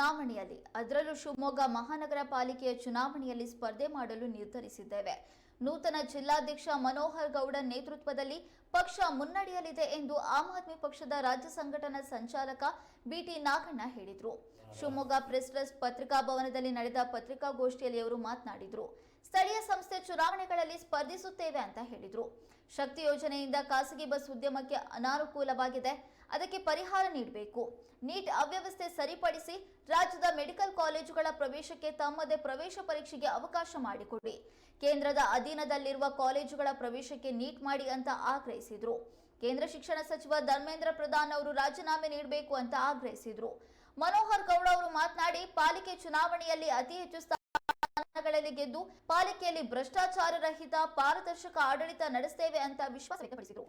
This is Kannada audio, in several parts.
ಚುನಾವಣೆಯಲ್ಲಿ ಅದರಲ್ಲೂ ಶಿವಮೊಗ್ಗ ಮಹಾನಗರ ಪಾಲಿಕೆಯ ಚುನಾವಣೆಯಲ್ಲಿ ಸ್ಪರ್ಧೆ ಮಾಡಲು ನಿರ್ಧರಿಸಿದ್ದೇವೆ. ನೂತನ ಜಿಲ್ಲಾಧ್ಯಕ್ಷ ಮನೋಹರ್ ಗೌಡ ನೇತೃತ್ವದಲ್ಲಿ ಪಕ್ಷ ಮುನ್ನಡೆಯಲಿದೆ ಎಂದು ಆಮ್ ಆದ್ಮಿ ಪಕ್ಷದ ರಾಜ್ಯ ಸಂಘಟನಾ ಸಂಚಾಲಕ ಬಿಟಿ ನಾಗಣ್ಣ ಹೇಳಿದರು. ಶಿವಮೊಗ್ಗ ಪ್ರೆಸ್ ಟ್ರಸ್ಟ್ ಪತ್ರಿಕಾ ಭವನದಲ್ಲಿ ನಡೆದ ಪತ್ರಿಕಾಗೋಷ್ಠಿಯಲ್ಲಿ ಅವರು ಮಾತನಾಡಿದರು. ಸ್ಥಳೀಯ ಸಂಸ್ಥೆ ಚುನಾವಣೆಗಳಲ್ಲಿ ಸ್ಪರ್ಧಿಸುತ್ತೇವೆ ಅಂತ ಹೇಳಿದರು. ಶಕ್ತಿ ಯೋಜನೆಯಿಂದ ಖಾಸಗಿ ಬಸ್ ಉದ್ಯಮಕ್ಕೆ ಅನಾನುಕೂಲವಾಗಿದೆ. ಅದಕ್ಕೆ ಪರಿಹಾರ ನೀಡಬೇಕು. ನೀಟ್ ಅವ್ಯವಸ್ಥೆ ಸರಿಪಡಿಸಿ ರಾಜ್ಯದ ಮೆಡಿಕಲ್ ಕಾಲೇಜುಗಳ ಪ್ರವೇಶಕ್ಕೆ ತಮ್ಮದೇ ಪ್ರವೇಶ ಪರೀಕ್ಷೆಗೆ ಅವಕಾಶ ಮಾಡಿಕೊಡಿ. ಕೇಂದ್ರದ ಅಧೀನದಲ್ಲಿರುವ ಕಾಲೇಜುಗಳ ಪ್ರವೇಶಕ್ಕೆ ನೀಟ್ ಮಾಡಿ ಅಂತ ಆಗ್ರಹಿಸಿದ್ರು. ಕೇಂದ್ರ ಶಿಕ್ಷಣ ಸಚಿವ ಧರ್ಮೇಂದ್ರ ಪ್ರಧಾನ್ ಅವರು ರಾಜೀನಾಮೆ ನೀಡಬೇಕು ಅಂತ ಆಗ್ರಹಿಸಿದ್ರು. ಮನೋಹರ್ ಗೌಡ ಅವರು ಮಾತನಾಡಿ, ಪಾಲಿಕೆ ಚುನಾವಣೆಯಲ್ಲಿ ಅತಿ ಹೆಚ್ಚು ಸ್ಥಾನಗಳಲ್ಲಿ ಗೆದ್ದು ಪಾಲಿಕೆಯಲ್ಲಿ ಭ್ರಷ್ಟಾಚಾರ ರಹಿತ ಪಾರದರ್ಶಕ ಆಡಳಿತ ನಡೆಸ್ತೇವೆ ಅಂತ ವಿಶ್ವಾಸ ವ್ಯಕ್ತಪಡಿಸಿದರು.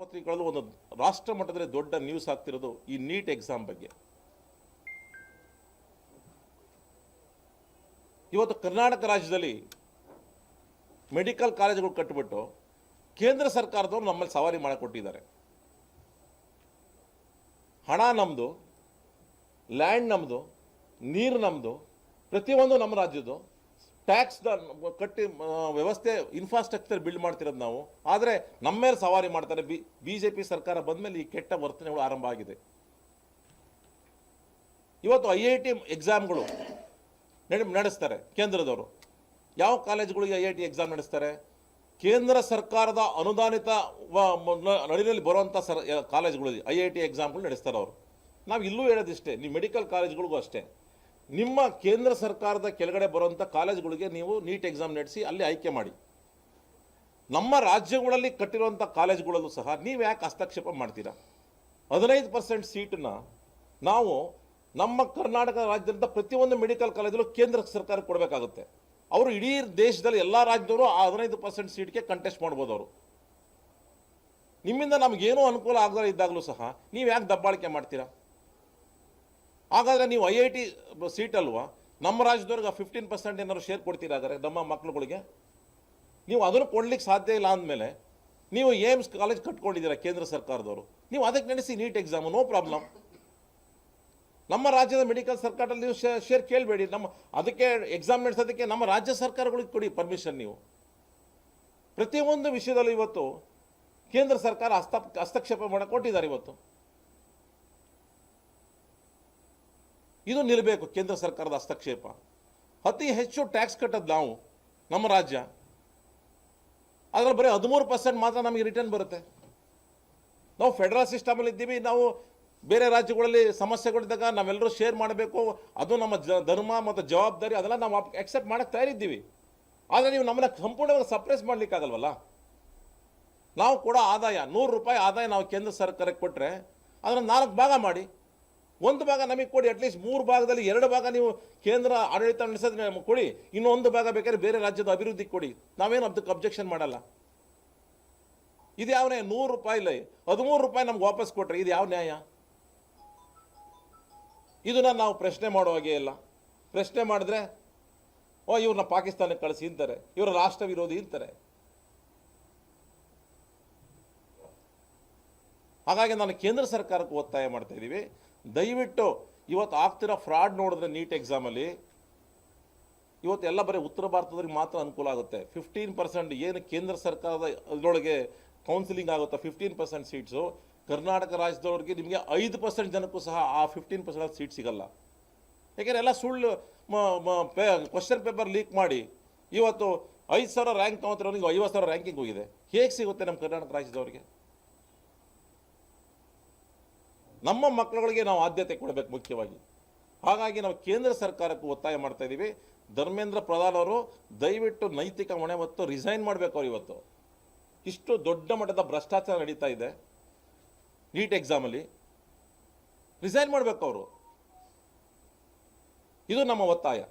ಪತ್ರಿಕೆಗಳು ಒಂದು ರಾಷ್ಟ್ರ ಮಟ್ಟದಲ್ಲಿ ದೊಡ್ಡ ನ್ಯೂಸ್ ಆಗ್ತಿರೋದು ಈ ನೀಟ್ ಎಕ್ಸಾಮ್ ಬಗ್ಗೆ. ಇವತ್ತು ಕರ್ನಾಟಕ ರಾಜ್ಯದಲ್ಲಿ ಮೆಡಿಕಲ್ ಕಾಲೇಜುಗಳು ಕಟ್ಟಿಬಿಟ್ಟು ಕೇಂದ್ರ ಸರ್ಕಾರದವರು ನಮ್ಮಲ್ಲಿ ಸವಾರಿ ಮಾಡಿಕೊಟ್ಟಿದ್ದಾರೆ. ಹಣ ನಮ್ಮದು ಲ್ಯಾಂಡ್ ನಮ್ಮದು ನೀರು ನಮ್ಮದು ಪ್ರತಿಯೊಂದು ನಮ್ಮ ರಾಜ್ಯದ್ದು ಟ್ಯಾಕ್ಸ್ ಕಟ್ಟಿ ವ್ಯವಸ್ಥೆ ಇನ್ಫ್ರಾಸ್ಟ್ರಕ್ಚರ್ ಬಿಲ್ಡ್ ಮಾಡ್ತಿರೋದು ನಾವು. ಆದರೆ ನಮ್ಮ ಮೇಲೆ ಸವಾರಿ ಮಾಡ್ತಾರೆ ಬಿ ಜೆ ಪಿ ಸರ್ಕಾರ ಬಂದಮೇಲೆ ಈ ಕೆಟ್ಟ ವರ್ತನೆಗಳು ಆರಂಭ ಆಗಿದೆ. ಇವತ್ತು ಐ ಐ ಟಿ ಎಕ್ಸಾಮ್ಗಳು ನಡೆ- ನಡೆಸ್ತಾರೆ ಕೇಂದ್ರದವರು. ಯಾವ ಕಾಲೇಜ್ಗಳಿಗೆ ಐ ಐ ಟಿ ಎಕ್ಸಾಮ್ ನಡೆಸ್ತಾರೆ? ಕೇಂದ್ರ ಸರ್ಕಾರದ ಅನುದಾನಿತ ನಡಿನಲ್ಲಿ ಬರುವಂಥ ಸರ್, ಕಾಲೇಜುಗಳಲ್ಲಿ ಐ ಐ ಟಿ ಎಕ್ಸಾಮ್ಗಳು ನಡೆಸ್ತಾರೆ ಅವರು. ನಾವು ಇಲ್ಲೂ ಹೇಳೋದಿಷ್ಟೇ, ನೀವು ಮೆಡಿಕಲ್ ಕಾಲೇಜ್ಗಳಿಗೂ ಅಷ್ಟೇ. ನಿಮ್ಮ ಕೇಂದ್ರ ಸರ್ಕಾರದ ಕೆಳಗಡೆ ಬರುವಂಥ ಕಾಲೇಜುಗಳಿಗೆ ನೀವು ನೀಟ್ ಎಕ್ಸಾಮ್ ನಡೆಸಿ ಅಲ್ಲಿ ಆಯ್ಕೆ ಮಾಡಿ. ನಮ್ಮ ರಾಜ್ಯಗಳಲ್ಲಿ ಕಟ್ಟಿರುವಂಥ ಕಾಲೇಜುಗಳಲ್ಲೂ ಸಹ ನೀವು ಯಾಕೆ ಹಸ್ತಕ್ಷೇಪ ಮಾಡ್ತೀರಾ? ಹದಿನೈದು ಪರ್ಸೆಂಟ್ ಸೀಟನ್ನ ನಾವು ನಮ್ಮ ಕರ್ನಾಟಕ ರಾಜ್ಯದಿಂದ ಪ್ರತಿಯೊಂದು ಮೆಡಿಕಲ್ ಕಾಲೇಜಲ್ಲೂ ಕೇಂದ್ರ ಸರ್ಕಾರ ಕೊಡಬೇಕಾಗುತ್ತೆ. ಅವರು ಇಡೀ ದೇಶದಲ್ಲಿ ಎಲ್ಲ ರಾಜ್ಯದವರು ಆ ಹದಿನೈದು ಪರ್ಸೆಂಟ್ ಸೀಟ್ಗೆ ಕಂಟೆಸ್ಟ್ ಮಾಡ್ಬೋದು ಅವರು. ನಿಮ್ಮಿಂದ ನಮಗೇನೂ ಅನುಕೂಲ ಆಗದೇ ಇದ್ದಾಗಲೂ ಸಹ ನೀವು ಯಾಕೆ ದಬ್ಬಾಳಿಕೆ ಮಾಡ್ತೀರಾ? ಹಾಗಾದರೆ ನೀವು ಐ ಐ ಟಿ ಸೀಟ್ ಅಲ್ವಾ? ನಮ್ಮ ರಾಜ್ಯದವ್ರಿಗೆ ಫಿಫ್ಟೀನ್ ಪರ್ಸೆಂಟ್ ಏನಾದ್ರು ಶೇರ್ ಕೊಡ್ತೀರಾ ನಮ್ಮ ಮಕ್ಳುಗಳಿಗೆ? ನೀವು ಅದನ್ನು ಕೊಡ್ಲಿಕ್ಕೆ ಸಾಧ್ಯ ಇಲ್ಲ ಅಂದಮೇಲೆ ನೀವು ಏಮ್ಸ್ ಕಾಲೇಜ್ ಕಟ್ಕೊಂಡಿದ್ದೀರಾ ಕೇಂದ್ರ ಸರ್ಕಾರದವರು? ನೀವು ಅದಕ್ಕೆ ನಡೆಸಿ ನೀಟ್ ಎಕ್ಸಾಮ್ ನೋ ಪ್ರಾಬ್ಲಮ್ ನಮ್ಮ ರಾಜ್ಯದ ಮೆಡಿಕಲ್ ಸರ್ಕಾರದಲ್ಲಿ ನೀವು ಶೇರ್ ಕೇಳಬೇಡಿ. ನಮ್ಮ, ಅದಕ್ಕೆ ಎಕ್ಸಾಮ್ ನಡೆಸೋದಕ್ಕೆ ನಮ್ಮ ರಾಜ್ಯ ಸರ್ಕಾರಗಳಿಗೆ ಕೊಡಿ ಪರ್ಮಿಷನ್ ನೀವು. ಪ್ರತಿಯೊಂದು ವಿಷಯದಲ್ಲೂ ಇವತ್ತು ಕೇಂದ್ರ ಸರ್ಕಾರ ಹಸ್ತ, ಹಸ್ತಕ್ಷೇಪ ಮಾಡಕ್ಕೆ ಕೊಟ್ಟಿದ್ದಾರೆ ಇವತ್ತು. ಇದು ನಿಲ್ಲಬೇಕು ಕೇಂದ್ರ ಸರ್ಕಾರದ ಹಸ್ತಕ್ಷೇಪ. ಅತಿ ಹೆಚ್ಚು ಟ್ಯಾಕ್ಸ್ ಕಟ್ಟೋದು ನಾವು, ನಮ್ಮ ರಾಜ್ಯ. ಅದರಲ್ಲಿ ಬರೀ ಹದಿಮೂರು ಪರ್ಸೆಂಟ್ ಮಾತ್ರ ನಮಗೆ ರಿಟರ್ನ್ ಬರುತ್ತೆ. ನಾವು ಫೆಡರಲ್ ಸಿಸ್ಟಮಲ್ಲಿ ಇದ್ದೀವಿ, ನಾವು ಬೇರೆ ರಾಜ್ಯಗಳಲ್ಲಿ ಸಮಸ್ಯೆಗಳಿದ್ದಾಗ ನಾವೆಲ್ಲರೂ ಶೇರ್ ಮಾಡಬೇಕು. ಅದು ನಮ್ಮ ಜ, ಧರ್ಮ ಮತ್ತು ಜವಾಬ್ದಾರಿ, ಅದೆಲ್ಲ ನಾವು ಎಕ್ಸೆಪ್ಟ್ ಮಾಡಕ್ಕೆ ತಯಾರಿದ್ದೀವಿ. ಆದರೆ ನೀವು ನಮ್ಮನ್ನ ಸಂಪೂರ್ಣವಾಗಿ ಸಪ್ರೆಸ್ ಮಾಡಲಿಕ್ಕಾಗಲ್ವಲ್ಲ ನಾವು ಕೂಡ ಆದಾಯ, ನೂರು ರೂಪಾಯಿ ಆದಾಯ ನಾವು ಕೇಂದ್ರ ಸರ್ಕಾರಕ್ಕೆ ಕೊಟ್ಟರೆ ಅದನ್ನು ನಾಲ್ಕು ಭಾಗ ಮಾಡಿ. ಒಂದು ಭಾಗ ನಮಗೆ ಕೊಡಿ ಅಟ್ಲೀಸ್ಟ್ ಮೂರು ಭಾಗದಲ್ಲಿ ಎರಡು ಭಾಗ ನೀವು ಕೇಂದ್ರ ಆಡಳಿತ ನಡೆಸೋದ್ರೆ ಕೊಡಿ. ಇನ್ನೊಂದು ಭಾಗ ಬೇಕಾದ್ರೆ ಬೇರೆ ರಾಜ್ಯದ ಅಭಿವೃದ್ಧಿ ಕೊಡಿ. ನಾವೇನು ಅದಕ್ಕೆ ಅಬ್ಜೆಕ್ಷನ್ ಮಾಡಲ್ಲ. ಇದು ಯಾವ ನ್ಯಾಯ? ನೂರು ರೂಪಾಯಿಲಿ ಹದಿಮೂರು ರೂಪಾಯಿ ನಮ್ಗೆ ವಾಪಸ್ ಕೊಟ್ರೆ ಇದು ಯಾವ ನ್ಯಾಯ? ಇದನ್ನ ನಾವು ಪ್ರಶ್ನೆ ಮಾಡೋ ಹಾಗೆ ಇಲ್ಲ. ಪ್ರಶ್ನೆ ಮಾಡಿದ್ರೆ, ಓ, ಇವ್ರನ್ನ ಪಾಕಿಸ್ತಾನಕ್ಕೆ ಕಳಿಸಿ ಅಂತಾರೆ. ಇವರ ರಾಷ್ಟ್ರ ವಿರೋಧಿ ಅಂತಾರೆ. ಹಾಗಾಗಿ ನಾನು ಕೇಂದ್ರ ಸರ್ಕಾರಕ್ಕೆ ಒತ್ತಾಯ ಮಾಡ್ತಾ ಇದ್ದೀವಿ. ದಯವಿಟ್ಟು ಇವತ್ತು ಆಗ್ತಿರೋ ಫ್ರಾಡ್ ನೋಡಿದ್ರೆ ನೀಟ್ ಎಕ್ಸಾಮಲ್ಲಿ ಇವತ್ತು ಎಲ್ಲ ಬರೀ ಉತ್ತರ ಭಾರತದವ್ರಿಗೆ ಮಾತ್ರ ಅನುಕೂಲ ಆಗುತ್ತೆ. ಫಿಫ್ಟೀನ್ ಪರ್ಸೆಂಟ್ ಏನು ಕೇಂದ್ರ ಸರ್ಕಾರದ ಇದರೊಳಗೆ ಕೌನ್ಸಿಲಿಂಗ್ ಆಗುತ್ತೆ? ಫಿಫ್ಟೀನ್ ಪರ್ಸೆಂಟ್ ಸೀಟ್ಸು ಕರ್ನಾಟಕ ರಾಜ್ಯದವ್ರಿಗೆ ನಿಮಗೆ ಐದು ಪರ್ಸೆಂಟ್ ಜನಕ್ಕೂ ಸಹ ಆ ಫಿಫ್ಟೀನ್ ಪರ್ಸೆಂಟ್ ಸೀಟ್ ಸಿಗಲ್ಲ. ಯಾಕೆಂದರೆ ಎಲ್ಲ ಸುಳ್ಳು ಕ್ವಶನ್ ಪೇಪರ್ ಲೀಕ್ ಮಾಡಿ ಇವತ್ತು ಐದು ಸಾವಿರ ರ್ಯಾಂಕ್ ತೊಗೊತಿರೋನಿಗೆ ಐವತ್ತು ಸಾವಿರ ರ್ಯಾಂಕಿಂಗ್ ಹೋಗಿದೆ. ಹೇಗೆ ಸಿಗುತ್ತೆ ನಮ್ಮ ಕರ್ನಾಟಕ ರಾಜ್ಯದವರಿಗೆ? ನಮ್ಮ ಮಕ್ಕಳುಗಳಿಗೆ ನಾವು ಆದ್ಯತೆ ಕೊಡಬೇಕು ಮುಖ್ಯವಾಗಿ. ಹಾಗಾಗಿ ನಾವು ಕೇಂದ್ರ ಸರ್ಕಾರಕ್ಕೂ ಒತ್ತಾಯ ಮಾಡ್ತಾ ಇದ್ದೀವಿ ಧರ್ಮೇಂದ್ರ ಪ್ರಧಾನ್ ಅವರು ದಯವಿಟ್ಟು ನೈತಿಕ ಹೊಣೆ ಹೊತ್ತು ರಿಸೈನ್ ಮಾಡಬೇಕು ಅವ್ರು ಇವತ್ತು. ಇಷ್ಟು ದೊಡ್ಡ ಮಟ್ಟದ ಭ್ರಷ್ಟಾಚಾರ ನಡೀತಾ ಇದೆ. ನೀಟ್ ಎಕ್ಸಾಮಲ್ಲಿ ರಿಸೈನ್ ಮಾಡಬೇಕು ಅವರು. ಇದು ನಮ್ಮ ಒತ್ತಾಯ.